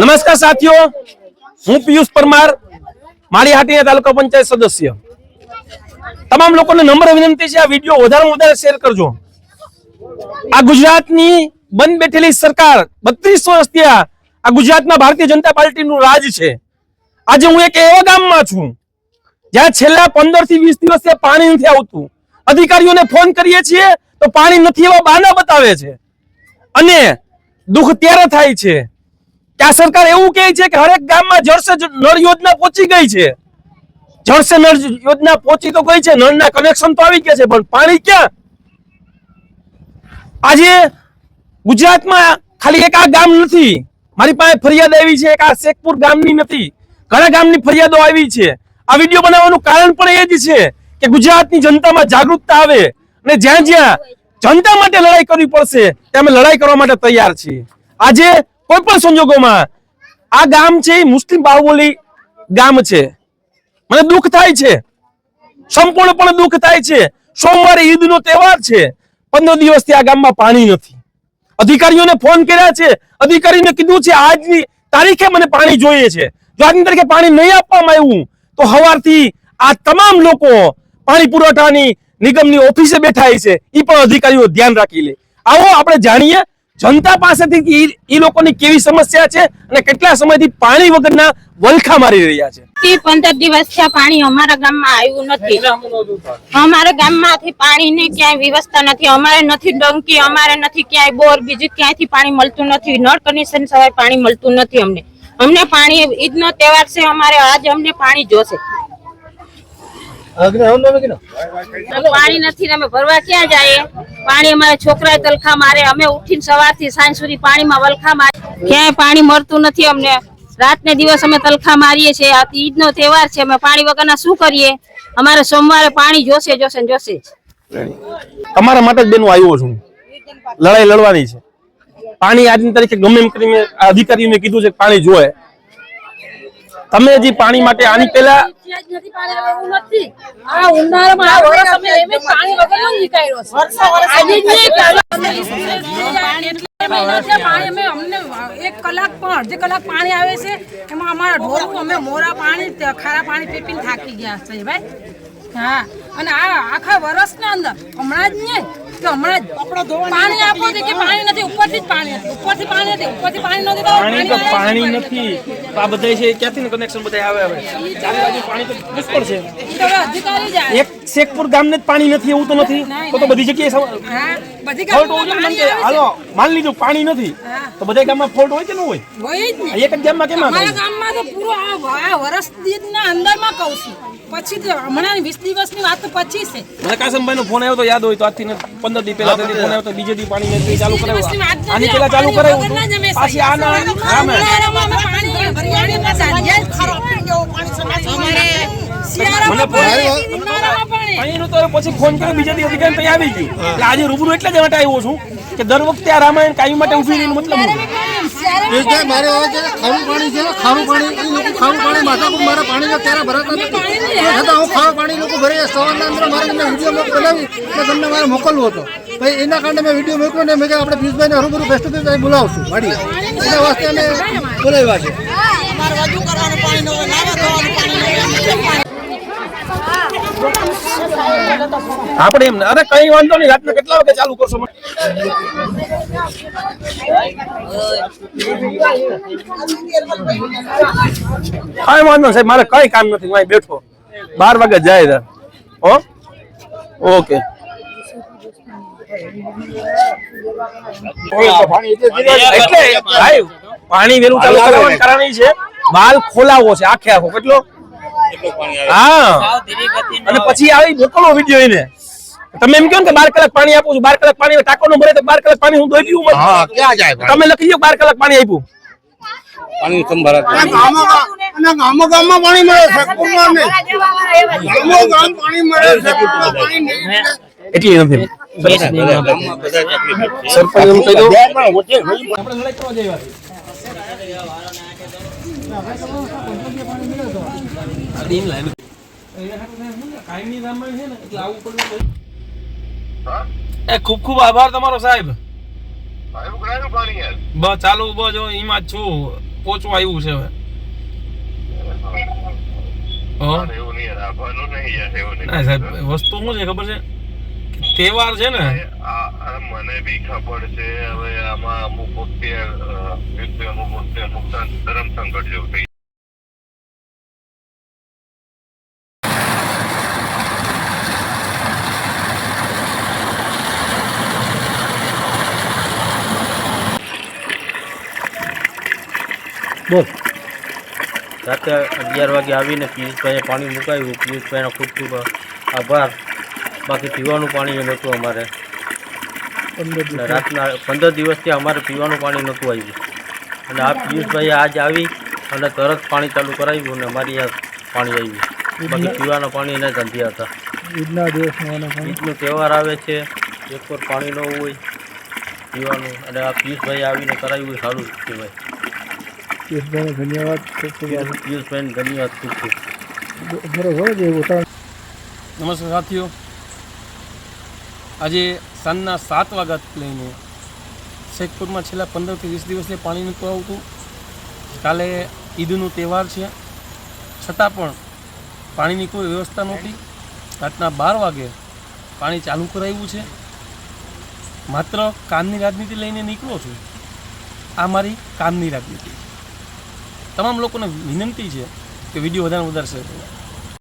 નમસ્કાર સાથીઓ, હું પિયુષ પરમાર માળી હાટીના તાલુકા પંચાયત સદસ્ય. તમામ લોકોને નમ્ર વિનંતી છે, આ વીડિયો વધારેમાં વધારે શેર કરજો. આ ગુજરાતની બંધ બેઠેલી સરકાર બત્રીસ વર્ષ ત્યાં આ ગુજરાતમાં ભારતીય જનતા પાર્ટીનું રાજ છે. આજે હું એક એવા ગામમાં છું, જ્યાં છેલ્લા પંદરથી વીસ દિવસથી પાણી નથી આવતું. અધિકારીઓને ફોન કરીએ છીએ તો પાણી નથી એવા બાના બતાવે છે. અને દુઃખ ત્યારે થાય છે કે આ સરકાર એવું કહે છે કે હરેક ગામમાં જળસે નળ યોજના પહોંચી ગઈ છે. જળસે નળ યોજના પહોંચી તો ગઈ છે, નળના કનેક્શન તો આવી ગયા છે, પણ પાણી ક્યાં? આજે ગુજરાતમાં ખાલી એક આ ગામ નથી, મારી પાસે ફરિયાદ આવી છે, એક આ શેખપુર ગામની નથી, ઘણા ગામની ફરિયાદો આવી છે. આ વીડિયો બનાવવાનું કારણ પણ એ જ છે કે ગુજરાતની જનતામાં જાગૃતતા આવે અને જ્યાં જ્યાં જનતા માટે લડાઈ કરવી પડશે ત્યાં અમે લડાઈ કરવા માટે તૈયાર છીએ. આજે કોઈ પણ સંજોગોમાં આ ગામ છે મુસ્લિમ બાહુબલી ગામ છે. મને દુઃખ થાય છે. સંપૂર્ણપણે દુઃખ થાય છે. સોમવારે ઈદનો તહેવાર છે. પંદર દિવસથી આ ગામમાં પાણી નથી. અધિકારીઓને ફોન કર્યા છે. અધિકારીને કીધું છે, આજની તારીખે મને પાણી જોઈએ છે. જો આજની તારીખે પાણી નહીં આપવામાં આવ્યું, તો હવારથી આ તમામ લોકો પાણી પુરવઠાની નિગમની ઓફિસે બેઠા છે એ પણ અધિકારીઓ ધ્યાન રાખી લે. આવો આપણે જાણીએ, જનતા પાસેથી ઈ લોકોની કેવી સમસ્યા છે અને કેટલા સમયથી પાણી વગરના વલખા મારી રહ્યા છે. પંદર દિવસ થયા પાણી અમારા ગામમાં આવ્યું નથી. અમારા ગામમાંથી પાણીની ક્યાંય વ્યવસ્થા નથી. અમારે નથી ડંકી, અમારે નથી ક્યાંય બોર, બીજું ક્યાંયથી પાણી મળતું નથી. નળ કનેક્શન સવાય પાણી મળતું નથી અમને. અમને પાણી, ઈદનો તહેવાર છે, અમારે આજે અમને પાણી જોશે. પાણી નથી અમે ભરવા ક્યાં જઈએ? પાણી અમારા છોકરા તલખા મારે. અમે ઉઠીને સવારથી સાંજ સુધી પાણીમાં વલખા મારે. ક્યાંય પાણી મળતું નથી અમને. રાત ને દિવસ અમે તલખા મારીએ છીએ. આ ઈદનો તહેવાર છે. અમે પાણી વગરના શું કરીએ? અમારે સોમવારે પાણી જોશે જોશે જોશે તમારા માટે જ બેનો આવ્યો છું. લડાઈ લડવાની છે. પાણી આજની તારીખે ગમે એમ કરીને અધિકારીઓને કીધું છે કે પાણી જોવે. તમે હજી પાણી માટે આની જ જ જ અમને એક કલાક પણ જે કલાક પાણી આવે છે. એમાં અમારા ઢોરું અમે મોરા પાણી ખારા પાણી પીપીને થાકી ગયા છે ભાઈ. હા. અને આ આખા વર્ષના અંદર હમણાં જ નહીં કે હમણાં પાણી આપો છે કે પાણી નથી ઉપરથી જ પાણી ઉપરથી પાણી નથી ઉપરથી પાણી નથી તો પાણી તો પાણી નથી. આ બધા છે ક્યાંથી કનેક્શન બધા આવે હવે? ચારે બાજુ પાણી તો પુષ્કળ છે. અધિકારી જાય. એક શેખપુર ગામને જ પાણી નથી એવું તો નથી? તો તો બધી જગ્યાએ ફોલ્ટ હોય ને પાણી કે આવે હાલો માની લીધું પાણી નથી તો બધા ગામમાં ફોલ્ટ હોય કે ન હોય? હોય જ ને. એક જ ગામમાં કેમ ના ગામમાં તો પૂરો આ આ વર્ષ દીધના અંદરમાં કહું છું. પછી હમણાં વીસ દિવસની વાત તો પછી છે. મને કાસમભાઈ નો ફોન આવ્યો તો યાદ હોય તો આજથી પંદર દી પહેલા ફોન આવ્યો તો બીજે દી પાણી ચાલુ કરાવ્યું. આની પહેલા ચાલુ કરાવ્યું. પાછી આના રામે ઉનાળામાં અમે પાણી પાણીમાં સાંજ્યા જ છે. અમારે શિયાળામાં મને પાણી, ઉનાળામાં પાણી. અહીંનું તો પછી ફોન કર્યો બીજા દિવસે કે ત્યાં આવી ગયું? એટલે આજે રૂબરૂ એટલે જ માટે આવ્યો છું કે દર વખતે આ રામાયણ કાયમ માટે ઊભી રહીને મતલબ મારે હવે છે ખારું પાણી છે ખારું પાણી ખારું પાણી માથાકૂટ મારા પાણીના ત્યારે ભરાતા નથી. હું ખારું પાણી લોકો ભરે સવારના અંદર મારે તમને વીડિયો બનાવી એટલે તમને મારે મોકલવો હતો. ભાઈ એના કારણે મેં વીડિયો મોકલ્યો ને મેં કે આપણે પિયુષભાઈને હરૂબરૂ ફેસ ટુ ફેસ બોલાવશું વાડી એના વાસ્તે અમે બોલાવ્યા છે. આપણે એમ અરે કઈ વાંધો નહીં, રાતના કેટલા વાગે ચાલુ કરશો કઈ વાંધો સાહેબ, મારે કઈ કામ નથી, હું બેઠો. બાર વાગે જાય હો? ઓકે. પાણી વેલું ચાલુ કરવાનું છે માલ ખોલાવો છે, આખે આખો. કેટલો? હા. અને પછી આવી મોકલો વીડિયો એને. તમે એમ કહો ને કે બાર કલાક પાણી આપું છું બાર કલાક પાણી ટાકો નો ભરે તો બાર કલાક પાણી હું દોઈ પીવું મત. ક્યાં જાય તમે લખી દો બાર કલાક પાણી આપ્યું. પાણી સંભાળા ગામો ગામમાં પાણી મળે શેખપુરમાં નહીં. ગામો ગામ પાણી મળે શેખપુરમાં પાણી નહીં એટલી નથી સરપંચ એમ કહી દો આપણે લડાઈ કરવા જઈ એ ખૂબ ખૂબ આભાર તમારો સાહેબ. બસ ચાલુ બસ જો એમાં છું. પહોંચવા આવ્યું છે હવે. ના સાહેબ વસ્તુ શું છે ખબર છે? તહેવાર છે ને. આ મને બી ખબર છે, હવે આમાં અમુક વખતે અમુક વખતે અમુક ધર્મ સંકટ જેવું થઈ રાતે અગિયાર વાગે આવીને પિયુષભાઈએ પાણી મુકાવ્યું પિયુષભાઈનો ખૂબ ખૂબ આભાર. બાકી પીવાનું પાણી નહોતું અમારે. અને રાતના પંદર દિવસથી અમારે પીવાનું પાણી નહોતું આવ્યું. અને આ પિયુષભાઈ આજ આવી અને તરત પાણી ચાલુ કરાવ્યું અને અમારી આ પાણી આવ્યું બાકી પીવાના પાણી એને ધંધ્યા હતા. ઈદના દિવસમાં ઈદનો તહેવાર આવે છે એક પર પાણી ન હોય પીવાનું. અને આ પિયુષભાઈ આવીને કરાવ્યું સારું કહેવાય. ધન્યવાદ. ખૂબ ખૂબ પિયુષભાઈને ધન્યવાદ ખૂબ ખૂબ નમસ્કાર સાથીઓ. આજે સાંજના સાત વાગ્યાથી લઈને શેખપુરમાં છેલ્લા પંદરથી વીસ દિવસથી પાણી નહોતું આવતું. કાલે ઈદનો તહેવાર છે. છતાં પણ પાણીની કોઈ વ્યવસ્થા નહોતી. રાતના બાર વાગે પાણી ચાલુ કરાવ્યું છે. માત્ર કામની રાજનીતિ લઈને નીકળો છું. આ મારી કામની રાજનીતિ. તમામ લોકોને વિનંતી છે કે વીડિયો વધારે વધારે શેર કરો.